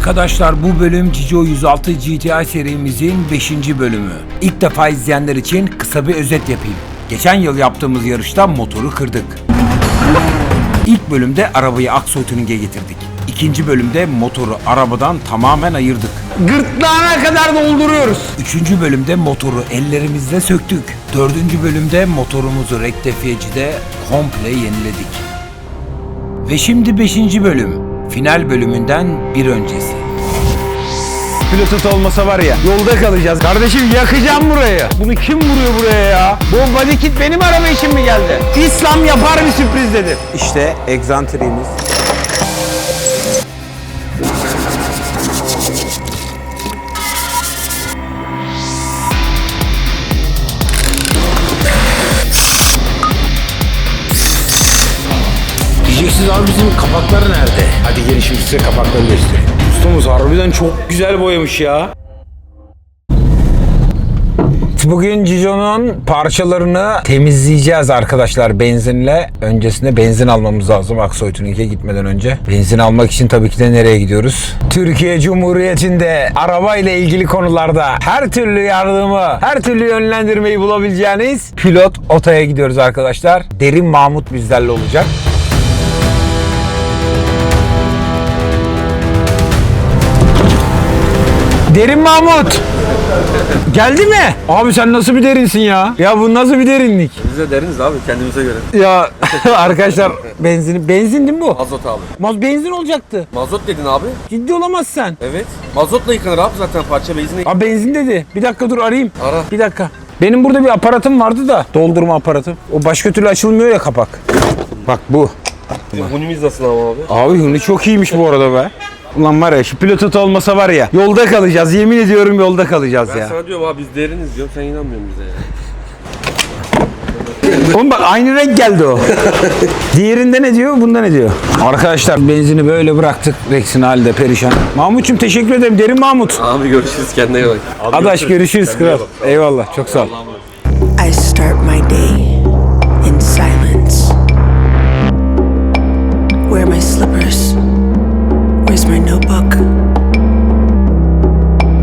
Arkadaşlar bu bölüm Cico 106 GTI serimizin 5. bölümü. İlk defa izleyenler için kısa bir özet yapayım. Geçen yıl yaptığımız yarışta motoru kırdık. İlk bölümde arabayı Aksoy Tuning'e getirdik. İkinci bölümde motoru arabadan tamamen ayırdık. Gırtlağına kadar dolduruyoruz. Üçüncü bölümde motoru ellerimizle söktük. Dördüncü bölümde motorumuzu rektifiyecide komple yeniledik. Ve şimdi 5. bölüm. Final bölümünden bir öncesi. Pilotot olmasa var ya yolda kalacağız. Kardeşim yakacağım burayı. Bunu kim vuruyor buraya ya? Bu body kit benim araba için mi geldi? İslam yapar bir sürpriz dedi. İşte egzantriğimiz. Diyeceksiniz abi bizim kapakları nerede? Hadi gelin şimdi size kapakları göstereyim. Ustamız harbiden çok güzel boyamış ya. Bugün Cico'nun parçalarını temizleyeceğiz arkadaşlar benzinle. Öncesinde benzin almamız lazım Aksoy Tuning'e gitmeden önce. Benzin almak için tabii ki de nereye gidiyoruz? Türkiye Cumhuriyeti'nde araba ile ilgili konularda her türlü yardımı, her türlü yönlendirmeyi bulabileceğiniz Pilot Oto'ya gidiyoruz arkadaşlar. Derin Mahmut bizlerle olacak. Derin Mahmut. Geldi mi? Abi sen nasıl bir derinsin ya? Ya bu nasıl bir derinlik? Biz de deriniz abi kendimize göre. Ya arkadaşlar benzin benzin değil mi bu? Mazot abi. Maz benzin olacaktı. Mazot dedin abi. Ciddi olamazsın sen. Evet. Mazotla yıkanır abi zaten parça benzin. Abi benzin dedi. Bir dakika dur arayayım. Ara. Bir dakika. Benim burada bir aparatım vardı da doldurma aparatım. O başka türlü açılmıyor ya kapak. Bak bu. Hunimiz nasıl abi? Abi huni çok iyiymiş bu arada be. Ulan var ya şu pilotot olmasa var ya yolda kalacağız yemin ediyorum yolda kalacağız Ben ya. sana diyorum abi biz deriniz diyorum sen inanmıyorsun bize ya. Oğlum bak aynı renk geldi o. Diğerinde ne diyor, bunda ne diyor? Arkadaşlar benzini böyle bıraktık. Rex'in halde perişan. Mahmut'cum teşekkür ederim. Derin Mahmut. Abi görüşürüz kendine iyi bak. Abi Adaş görüşürüz kral. Eyvallah çok sağ ol. I start my day in silence. Where my slippers? Where's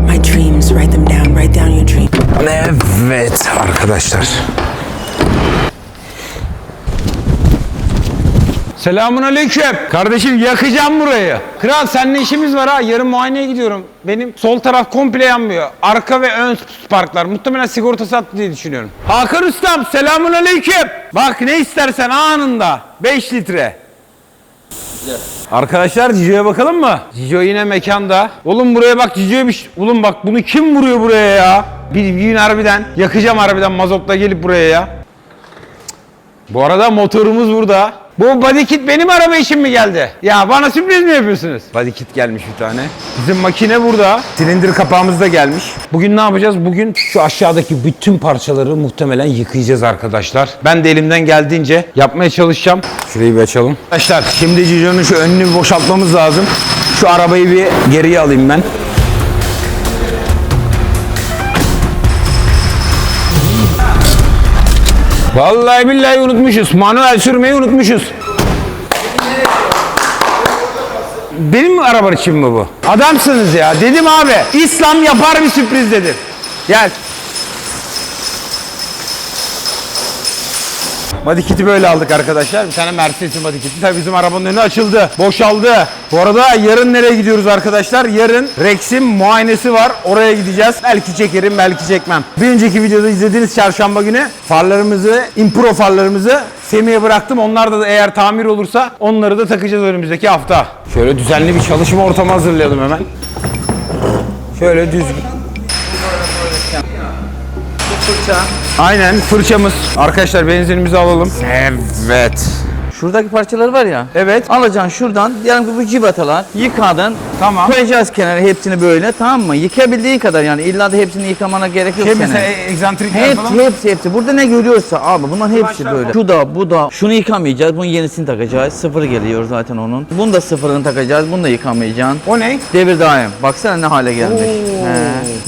my dreams, write them down, write down your dreams. Evet arkadaşlar. Selamun aleyküm. Kardeşim yakacağım burayı. Kral seninle işimiz var ha. Yarın muayeneye gidiyorum. Benim sol taraf komple yanmıyor. Arka ve ön parklar. Muhtemelen sigortası attı diye düşünüyorum. Hakan Ustam selamun aleyküm. Bak ne istersen anında. 5 litre. Arkadaşlar Cico'ya bakalım mı? Cico yine mekanda. Oğlum buraya bak Cico'ya bir Oğlum bak bunu kim vuruyor buraya ya? Bir gün harbiden yakacağım harbiden mazotla gelip buraya ya. Bu arada motorumuz burada. Bu body kit benim araba için mi geldi? Ya bana sürpriz mi yapıyorsunuz? Body kit gelmiş bir tane. Bizim makine burada. Silindir kapağımız da gelmiş. Bugün ne yapacağız? Bugün şu aşağıdaki bütün parçaları muhtemelen yıkayacağız arkadaşlar. Ben de elimden geldiğince yapmaya çalışacağım. Şurayı bir açalım. Arkadaşlar şimdi Cico'nun şu önünü boşaltmamız lazım. Şu arabayı bir geriye alayım ben. Vallahi billahi unutmuşuz. Manuel sürmeyi unutmuşuz. Benim mi araban için mi bu? Adamsınız ya. Dedim abi. İslam yapar bir sürpriz dedim. Gel. Body kit'i böyle aldık arkadaşlar. Bir tane Mercedes'in body kit'i. Tabii bizim arabanın önü açıldı. Boşaldı. Bu arada yarın nereye gidiyoruz arkadaşlar? Yarın Rex'in muayenesi var. Oraya gideceğiz. Belki çekerim, belki çekmem. Bir önceki videoda izlediğiniz çarşamba günü farlarımızı, impro farlarımızı Semih'e bıraktım. Onlar da eğer tamir olursa onları da takacağız önümüzdeki hafta. Şöyle düzenli bir çalışma ortamı hazırlayalım hemen. Şöyle düzgün. Aynen fırçamız. Arkadaşlar benzinimizi alalım. Evet. Şuradaki parçalar var ya. Evet. Alacaksın şuradan. Diyelim ki bu civatalar. Yıkadın. Tamam. Koyacağız kenara hepsini böyle tamam mı? Yıkayabildiğin kadar yani. illa da hepsini yıkamana gerek yok Şey senin. mesela e- egzantrikler Hepsi, falan. hepsi, hepsi. Burada ne görüyorsa abi bunların hepsi böyle. Şu da, bu da. Şunu yıkamayacağız. Bunun yenisini takacağız. Sıfır geliyor zaten onun. Bunu da sıfırını takacağız. Bunu da yıkamayacaksın. O ne? Devir daim. Baksana ne hale gelmiş. He.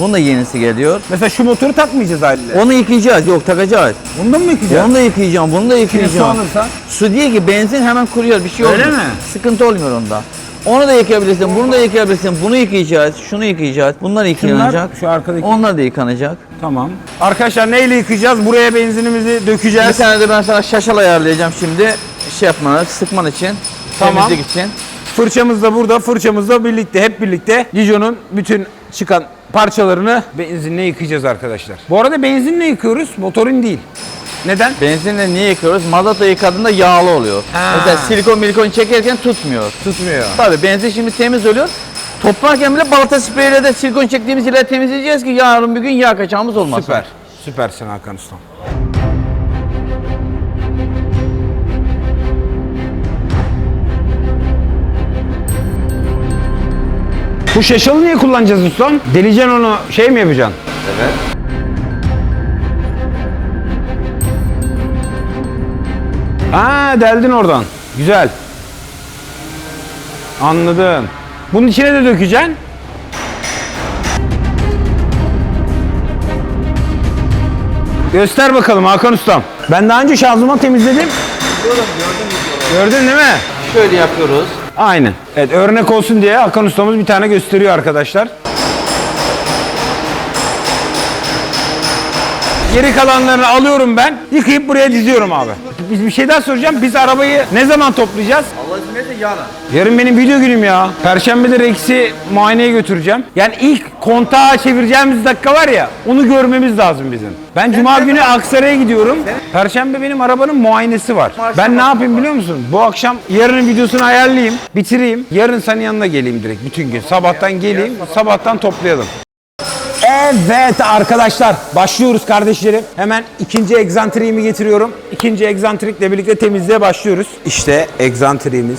Bunun da yenisi geliyor. Mesela şu motoru takmayacağız haliyle. Onu yıkayacağız. Yok takacağız. Bundan mı yıkayacağız? Onu da yıkayacağım. Bunu da Şimdi yıkayacağım. su alırsan. Su değil ki benzin hemen kuruyor bir şey Öyle olmuyor. mi? Sıkıntı olmuyor onda. Onu da yıkayabilirsin, bunu da yıkayabilirsin. Bunu yıkayacağız, şunu yıkayacağız. Bunlar yıkanacak. şu arkadaki. Onlar da yıkanacak. Tamam. Arkadaşlar neyle yıkayacağız? Buraya benzinimizi Bir dökeceğiz. tane de ben sana şaşal ayarlayacağım şimdi. Şey yapmana, sıkman için. Tamam. Temizlik için. Fırçamız da burada. Fırçamız da birlikte. Hep birlikte. Dijon'un bütün çıkan parçalarını benzinle yıkayacağız arkadaşlar. Bu arada benzinle yıkıyoruz. Motorun değil. Neden? Benzinle niye yıkıyoruz? Mazotla yıkadığında yağlı oluyor. Ha. Mesela silikon milikon çekerken tutmuyor. Tutmuyor. Tabii benzin şimdi temiz oluyor. Toplarken bile balata spreyle de silikon çektiğimiz yerleri temizleyeceğiz ki yarın bir gün yağ kaçağımız olmasın. Süper. Süpersin Hakan Ustam. Bu şaşalı niye kullanacağız ustam? Deleceksin onu şey mi yapacaksın? Evet. Aa deldin oradan. Güzel. Anladım. Bunun içine de dökeceksin. Göster bakalım Hakan Ustam. Ben daha önce şanzıman temizledim. Gördün değil mi? Şöyle yapıyoruz. Aynen. Evet örnek olsun diye Hakan Ustamız bir tane gösteriyor arkadaşlar. Geri kalanlarını alıyorum ben. Yıkayıp buraya diziyorum abi. Biz bir şey daha soracağım. Biz arabayı ne zaman toplayacağız? Allah izin verirse yarın. Yarın benim video günüm ya. Perşembe de Rex'i muayeneye götüreceğim. Yani ilk kontağı çevireceğimiz dakika var ya, onu görmemiz lazım bizim. Ben cuma günü Aksaray'a gidiyorum. Perşembe benim arabanın muayenesi var. Ben ne yapayım biliyor musun? Bu akşam yarının videosunu ayarlayayım, bitireyim. Yarın senin yanına geleyim direkt bütün gün. Sabahtan geleyim, sabahtan toplayalım. Evet arkadaşlar başlıyoruz kardeşlerim. Hemen ikinci egzantriğimi getiriyorum. İkinci egzantrikle birlikte temizliğe başlıyoruz. İşte egzantriğimiz.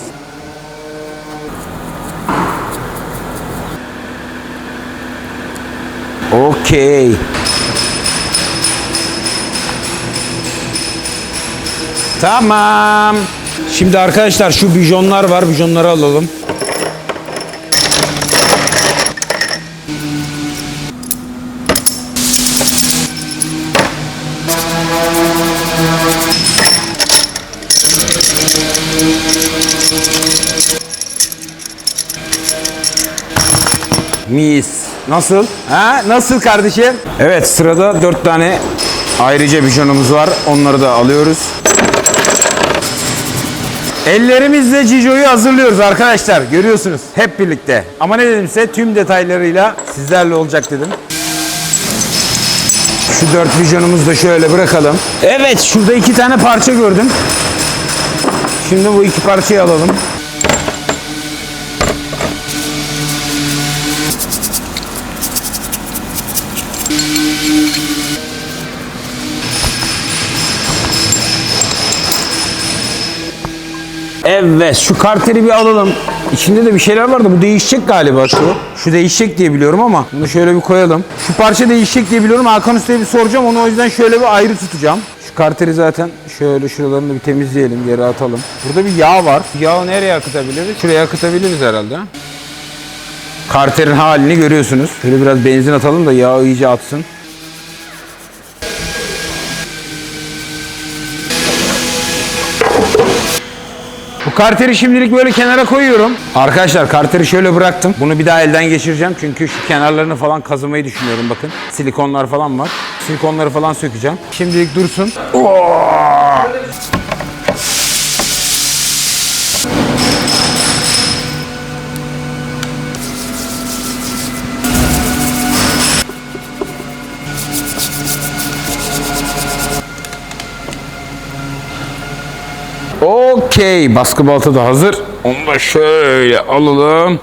Okey. Tamam. Şimdi arkadaşlar şu bijonlar var. Bijonları alalım. Mis. Nasıl? Ha? Nasıl kardeşim? Evet sırada dört tane ayrıca bijonumuz var. Onları da alıyoruz. Ellerimizle Cico'yu hazırlıyoruz arkadaşlar. Görüyorsunuz hep birlikte. Ama ne dedim size tüm detaylarıyla sizlerle olacak dedim. Şu dört bijonumuzu da şöyle bırakalım. Evet şurada iki tane parça gördüm. Şimdi bu iki parçayı alalım. Evet şu karteri bir alalım. İçinde de bir şeyler var da bu değişecek galiba şu. Şu değişecek diye biliyorum ama bunu şöyle bir koyalım. Şu parça değişecek diye biliyorum. Hakan Usta'ya bir soracağım. Onu o yüzden şöyle bir ayrı tutacağım. Şu karteri zaten şöyle şuralarını bir temizleyelim. Geri atalım. Burada bir yağ var. Yağı nereye akıtabiliriz? Şuraya akıtabiliriz herhalde. Karterin halini görüyorsunuz. Şöyle biraz benzin atalım da yağ iyice atsın. Bu karteri şimdilik böyle kenara koyuyorum. Arkadaşlar karteri şöyle bıraktım. Bunu bir daha elden geçireceğim. Çünkü şu kenarlarını falan kazımayı düşünüyorum bakın. Silikonlar falan var. Silikonları falan sökeceğim. Şimdilik dursun. Oo! Okey. Baskı balta da hazır. Onu da şöyle alalım.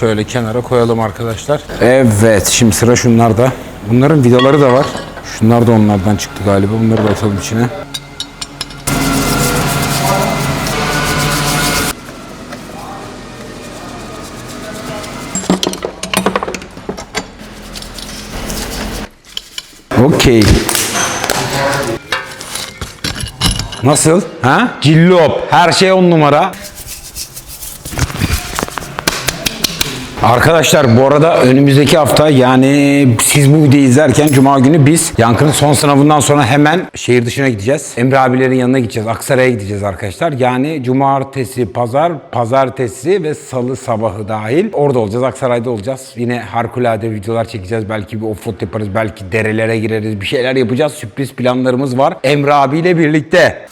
Şöyle kenara koyalım arkadaşlar. Evet. Şimdi sıra şunlarda. Bunların vidaları da var. Şunlar da onlardan çıktı galiba. Bunları da atalım içine. Okey. Nasıl? Ha? Cillop. Her şey on numara. Arkadaşlar bu arada önümüzdeki hafta yani siz bu videoyu izlerken Cuma günü biz Yankı'nın son sınavından sonra hemen şehir dışına gideceğiz. Emre abilerin yanına gideceğiz. Aksaray'a gideceğiz arkadaşlar. Yani cumartesi, pazar, pazartesi ve salı sabahı dahil orada olacağız. Aksaray'da olacağız. Yine harikulade videolar çekeceğiz. Belki bir offroad yaparız. Belki derelere gireriz. Bir şeyler yapacağız. Sürpriz planlarımız var. Emre abiyle birlikte.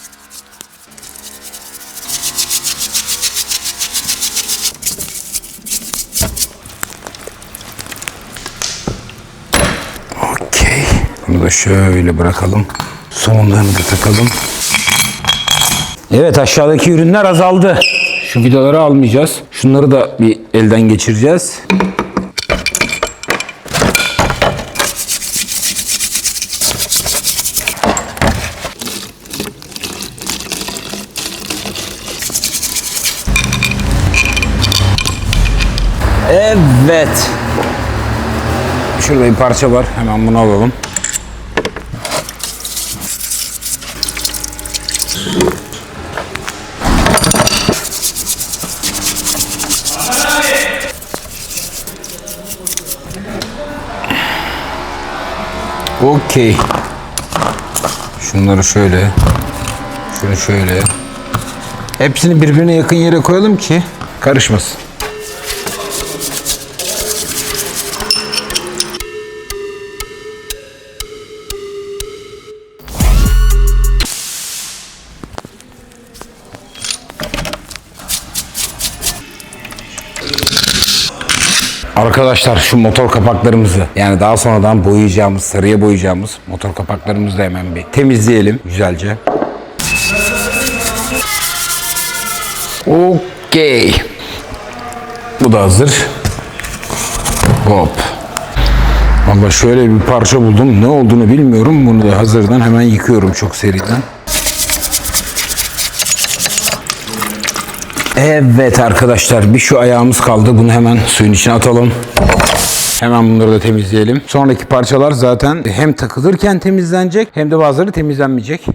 Da şöyle bırakalım. Somunlarını da takalım. Evet aşağıdaki ürünler azaldı. Şu vidaları almayacağız. Şunları da bir elden geçireceğiz. Evet. Şurada bir parça var. Hemen bunu alalım. Okey. Şunları şöyle. Şunu şöyle. Hepsini birbirine yakın yere koyalım ki karışmasın. Arkadaşlar şu motor kapaklarımızı yani daha sonradan boyayacağımız, sarıya boyayacağımız motor kapaklarımızı da hemen bir temizleyelim güzelce. Okey. Bu da hazır. Hop. Ama şöyle bir parça buldum. Ne olduğunu bilmiyorum. Bunu da hazırdan hemen yıkıyorum çok seriden. Evet arkadaşlar bir şu ayağımız kaldı. Bunu hemen suyun içine atalım. Hemen bunları da temizleyelim. Sonraki parçalar zaten hem takılırken temizlenecek hem de bazıları temizlenmeyecek.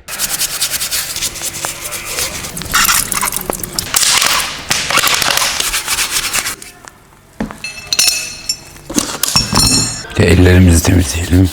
Ellerimizi temizleyelim.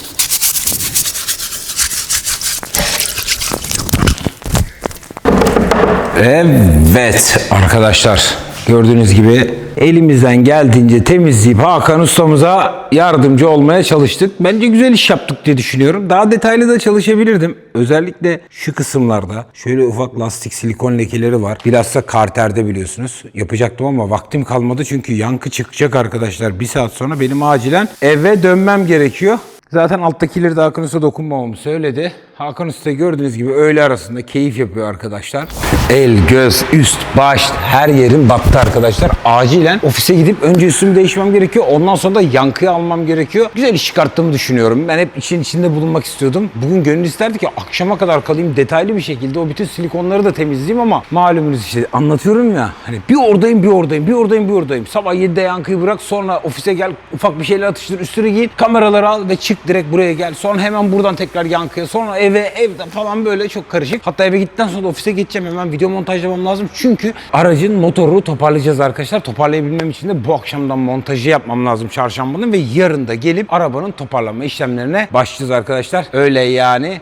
Evet arkadaşlar gördüğünüz gibi elimizden geldiğince temizleyip Hakan ustamıza yardımcı olmaya çalıştık. Bence güzel iş yaptık diye düşünüyorum. Daha detaylı da çalışabilirdim. Özellikle şu kısımlarda şöyle ufak lastik silikon lekeleri var. Bilhassa karterde biliyorsunuz. Yapacaktım ama vaktim kalmadı çünkü yankı çıkacak arkadaşlar. Bir saat sonra benim acilen eve dönmem gerekiyor. Zaten alttakileri de Hakan Usta dokunmamamı söyledi. Hakan Usta gördüğünüz gibi öğle arasında keyif yapıyor arkadaşlar. El, göz, üst, baş her yerim battı arkadaşlar. Acilen ofise gidip önce üstümü değişmem gerekiyor. Ondan sonra da yankıyı almam gerekiyor. Güzel iş çıkarttığımı düşünüyorum. Ben hep işin içinde bulunmak istiyordum. Bugün gönül isterdi ki akşama kadar kalayım detaylı bir şekilde o bütün silikonları da temizleyeyim ama malumunuz işte anlatıyorum ya. Hani bir oradayım bir oradayım bir oradayım bir oradayım. Sabah 7'de yankıyı bırak sonra ofise gel ufak bir şeyler atıştır üstüne giyin kameraları al ve çık direkt buraya gel. Sonra hemen buradan tekrar yankıya sonra eve evde falan böyle çok karışık. Hatta eve gittikten sonra ofise geçeceğim hemen video montajlamam lazım. Çünkü aracın motoru toparlayacağız arkadaşlar. Toparlayabilmem için de bu akşamdan montajı yapmam lazım çarşambanın ve yarın da gelip arabanın toparlanma işlemlerine başlayacağız arkadaşlar. Öyle yani.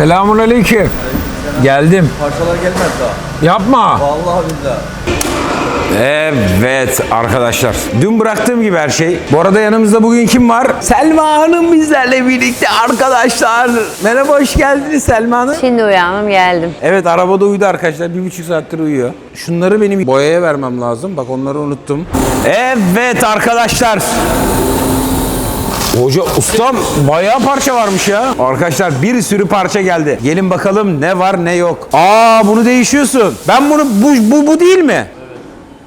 Selamun aleyküm. Geldim. Parçalar gelmez daha. Yapma. Vallahi billahi. Evet arkadaşlar. Dün bıraktığım gibi her şey. Bu arada yanımızda bugün kim var? Selma Hanım bizlerle birlikte arkadaşlar. Merhaba hoş geldiniz Selma Hanım. Şimdi uyandım geldim. Evet arabada uyudu arkadaşlar. Bir buçuk saattir uyuyor. Şunları benim boyaya vermem lazım. Bak onları unuttum. Evet arkadaşlar. Hoca ustam bayağı parça varmış ya. Arkadaşlar bir sürü parça geldi. Gelin bakalım ne var ne yok. Aa bunu değişiyorsun. Ben bunu bu bu, bu değil mi?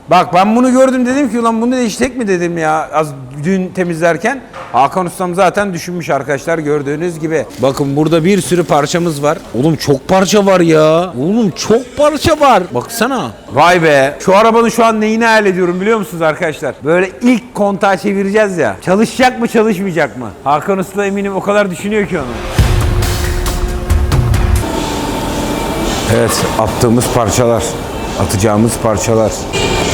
Bak ben bunu gördüm dedim ki ulan bunu değiştek mi dedim ya az dün temizlerken. Hakan Ustam zaten düşünmüş arkadaşlar gördüğünüz gibi. Bakın burada bir sürü parçamız var. Oğlum çok parça var ya. Oğlum çok parça var. Baksana. Vay be. Şu arabanın şu an neyini hayal ediyorum biliyor musunuz arkadaşlar? Böyle ilk kontağı çevireceğiz ya. Çalışacak mı çalışmayacak mı? Hakan Usta eminim o kadar düşünüyor ki onu. Evet attığımız parçalar. Atacağımız parçalar.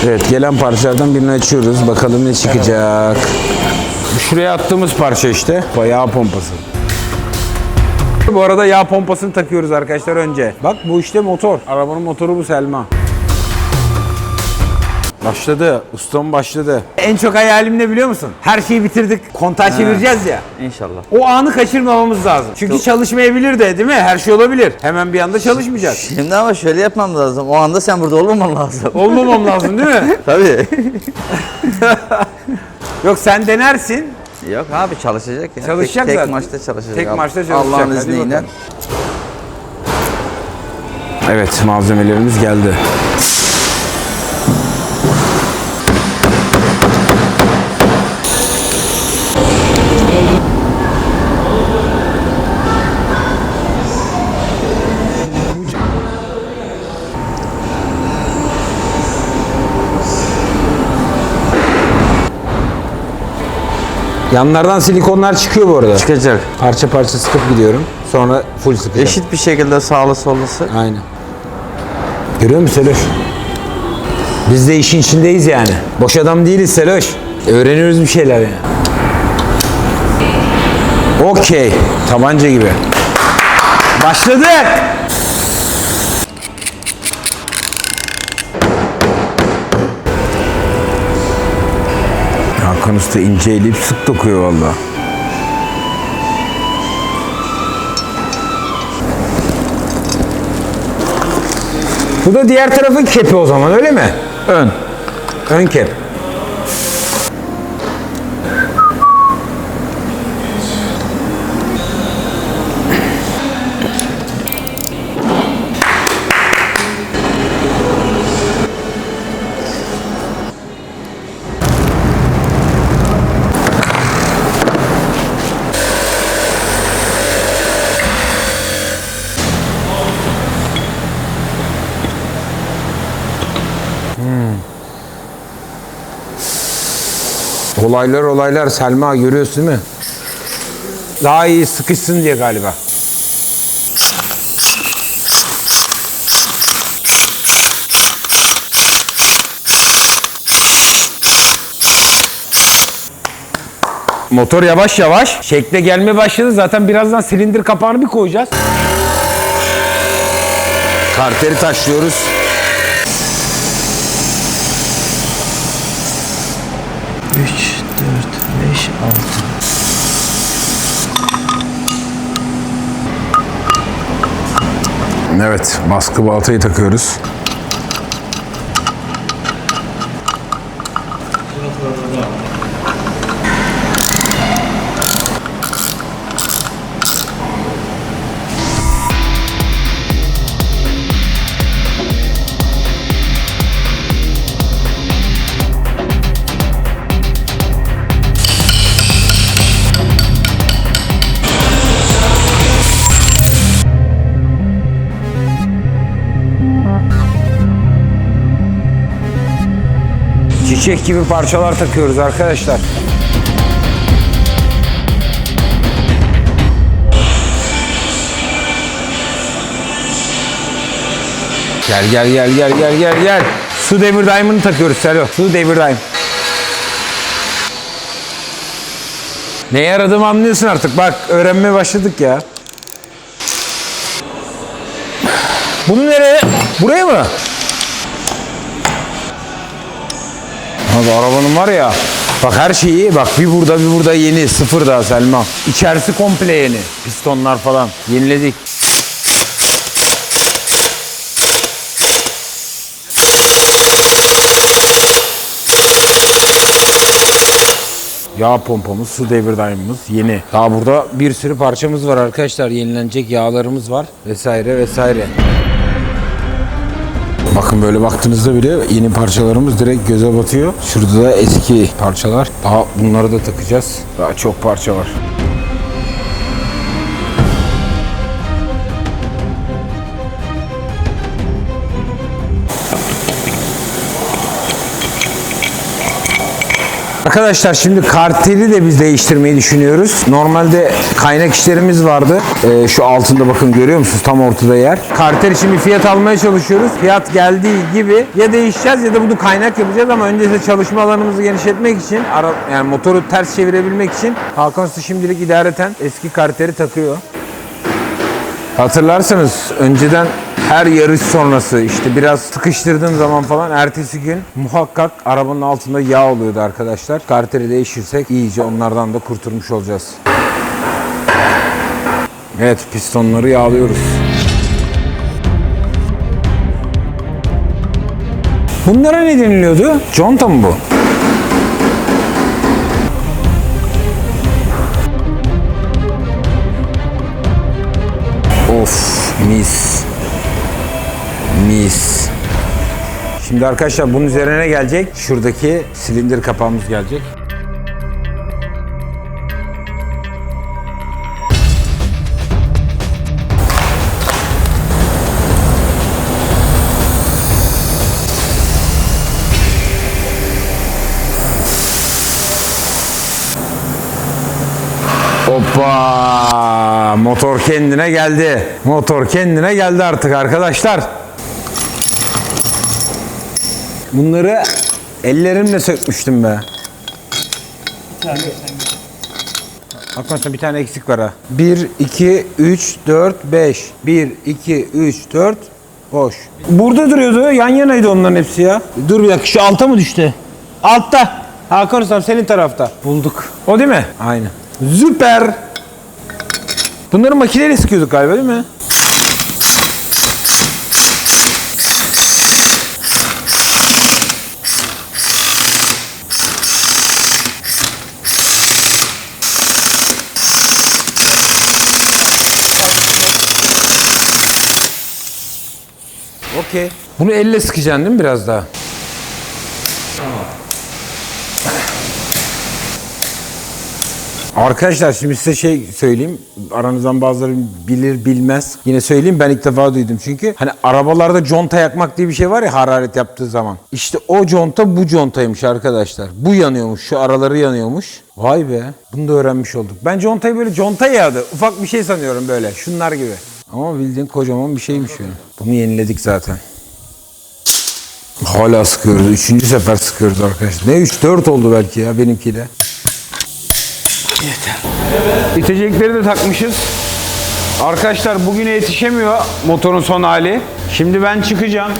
Evet gelen parçalardan birini açıyoruz. Bakalım ne çıkacak. Şuraya attığımız parça işte. Yağ pompası. Bu arada yağ pompasını takıyoruz arkadaşlar önce. Bak bu işte motor. Arabanın motoru bu Selma. Başladı. Ustam başladı. En çok hayalim ne biliyor musun? Her şeyi bitirdik. Kontağı çevireceğiz ya. İnşallah. O anı kaçırmamamız lazım. Çünkü çalışmayabilir de değil mi? Her şey olabilir. Hemen bir anda çalışmayacak. Şimdi ama şöyle yapmam lazım. O anda sen burada olmaman lazım. Olmamam lazım değil mi? Tabii. Yok sen denersin. Yok abi çalışacak ya. Çalışacak tek, tek zaten. maçta çalışacak. Tek abi. maçta çalışacak. Allah'ın Hadi izniyle. bakalım. Evet malzemelerimiz geldi. Yanlardan silikonlar çıkıyor bu arada. Çıkacak. Parça parça sıkıp gidiyorum. Sonra full sıkacağım. Eşit bir şekilde sağlı sollu sık. Aynen. Görüyor musun Seloş? Biz de işin içindeyiz yani. Boş adam değiliz Seloş. Öğreniyoruz bir şeyler yani. Okey. Tabanca gibi. Başladık. Usta ince eleyip sık dokuyor valla. Bu da diğer tarafın kepi o zaman öyle mi? Ön. Ön kep. Olaylar olaylar Selma görüyorsun değil mi? Daha iyi sıkışsın diye galiba. Motor yavaş yavaş şekle gelmeye başladı. Zaten birazdan silindir kapağını bir koyacağız. Karteri taşlıyoruz. Üç, dört, beş, altı. Evet, baskı baltayı takıyoruz. Çiçek gibi parçalar takıyoruz arkadaşlar. Gel gel gel gel gel gel gel. Su devir daimını takıyoruz Selo. Su devir daim. Neye yaradığımı anlıyorsun artık. Bak öğrenmeye başladık ya. Bunu nereye? Buraya mı? Abi arabanın var ya. Bak her şeyi bak bir burada bir burada yeni sıfır daha Selma. İçerisi komple yeni. Pistonlar falan yeniledik. Yağ pompamız, su devir yeni. Daha burada bir sürü parçamız var arkadaşlar. Yenilenecek yağlarımız var vesaire vesaire. Bakın böyle baktığınızda bile yeni parçalarımız direkt göze batıyor. Şurada da eski parçalar. Daha bunları da takacağız. Daha çok parça var. Arkadaşlar şimdi karteli de biz değiştirmeyi düşünüyoruz. Normalde kaynak işlerimiz vardı. Ee, şu altında bakın görüyor musunuz? Tam ortada yer. Kartel için bir fiyat almaya çalışıyoruz. Fiyat geldiği gibi ya değişeceğiz ya da bunu kaynak yapacağız ama öncesinde çalışma alanımızı genişletmek için ara, yani motoru ters çevirebilmek için Hakan Usta şimdilik idareten eski karteri takıyor. Hatırlarsanız önceden her yarış sonrası işte biraz sıkıştırdığım zaman falan ertesi gün muhakkak arabanın altında yağ oluyordu arkadaşlar. Karteri değişirsek iyice onlardan da kurtulmuş olacağız. Evet pistonları yağlıyoruz. Bunlara ne deniliyordu? Conta mı bu? Mis. Mis. Şimdi arkadaşlar bunun üzerine ne gelecek? Şuradaki silindir kapağımız gelecek. Hoppa! Motor kendine geldi. Motor kendine geldi artık arkadaşlar. Bunları ellerimle sökmüştüm be. Arkadaşlar bir tane eksik var ha. 1, 2, 3, 4, 5. 1, 2, 3, 4, boş. Burada duruyordu. Yan yanaydı onların hepsi ya. Dur bir dakika şu alta mı düştü? Altta. Hakan Ustam senin tarafta. Bulduk. O değil mi? Aynen. Süper. Bunları makineyle sıkıyorduk galiba değil mi? Okey. Bunu elle sıkacaksın değil mi biraz daha? Arkadaşlar şimdi size şey söyleyeyim. Aranızdan bazıları bilir bilmez. Yine söyleyeyim ben ilk defa duydum çünkü. Hani arabalarda conta yakmak diye bir şey var ya hararet yaptığı zaman. İşte o conta bu contaymış arkadaşlar. Bu yanıyormuş. Şu araları yanıyormuş. Vay be. Bunu da öğrenmiş olduk. Ben contayı böyle conta yağdı. Ufak bir şey sanıyorum böyle. Şunlar gibi. Ama bildiğin kocaman bir şeymiş yani. Bunu yeniledik zaten. Hala sıkıyoruz. Üçüncü sefer sıkıyoruz arkadaşlar. Ne 3-4 oldu belki ya benimki de. İtecekleri de takmışız. Arkadaşlar bugüne yetişemiyor motorun son hali. Şimdi ben çıkacağım.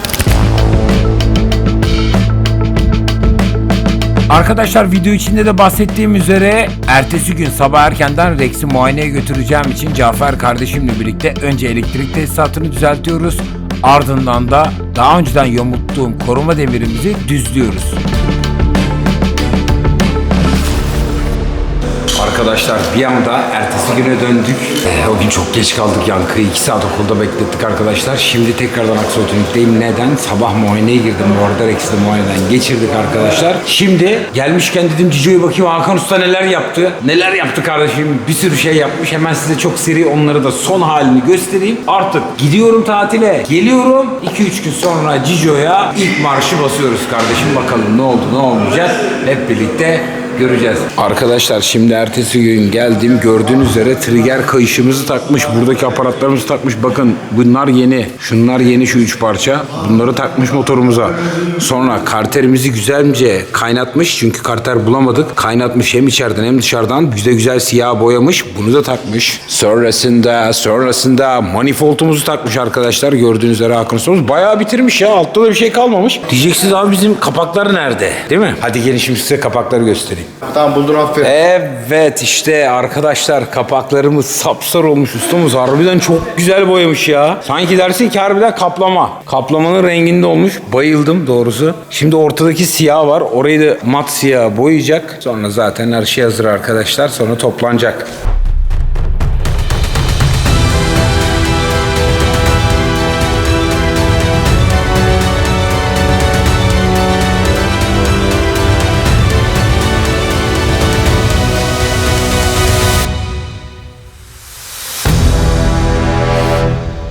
Arkadaşlar video içinde de bahsettiğim üzere ertesi gün sabah erkenden Rex'i muayeneye götüreceğim için Cafer kardeşimle birlikte önce elektrik tesisatını düzeltiyoruz. Ardından da daha önceden yamulttuğum koruma demirimizi düzlüyoruz. Arkadaşlar bir anda ertesi güne döndük. Ee, o gün çok geç kaldık Yankı'yı. 2 saat okulda beklettik arkadaşlar. Şimdi tekrardan Aksotonik'teyim. Neden? Sabah muayeneye girdim. De muayeneden geçirdik arkadaşlar. Şimdi gelmişken dedim Cico'ya bakayım Hakan Usta neler yaptı. Neler yaptı kardeşim? Bir sürü şey yapmış. Hemen size çok seri onları da son halini göstereyim. Artık gidiyorum tatile. Geliyorum. 2-3 gün sonra Cico'ya ilk marşı basıyoruz kardeşim. Bakalım ne oldu ne olmayacak. Hep birlikte göreceğiz. Arkadaşlar şimdi ertesi gün geldim. Gördüğünüz üzere trigger kayışımızı takmış. Buradaki aparatlarımızı takmış. Bakın bunlar yeni. Şunlar yeni şu üç parça. Bunları takmış motorumuza. Sonra karterimizi güzelce kaynatmış. Çünkü karter bulamadık. Kaynatmış hem içeriden hem dışarıdan. Güzel güzel siyah boyamış. Bunu da takmış. Sonrasında sonrasında manifoldumuzu takmış arkadaşlar. Gördüğünüz üzere Hakan Ustamız. Bayağı bitirmiş ya. Altta da bir şey kalmamış. Diyeceksiniz abi bizim kapaklar nerede? Değil mi? Hadi gelin şimdi size kapakları göstereyim. Tamam buldun aferin. Evet işte arkadaşlar kapaklarımız sapsar olmuş ustamız harbiden çok güzel boyamış ya. Sanki dersin ki harbiden kaplama. Kaplamanın renginde olmuş. Bayıldım doğrusu. Şimdi ortadaki siyah var. Orayı da mat siyah boyayacak. Sonra zaten her şey hazır arkadaşlar. Sonra toplanacak.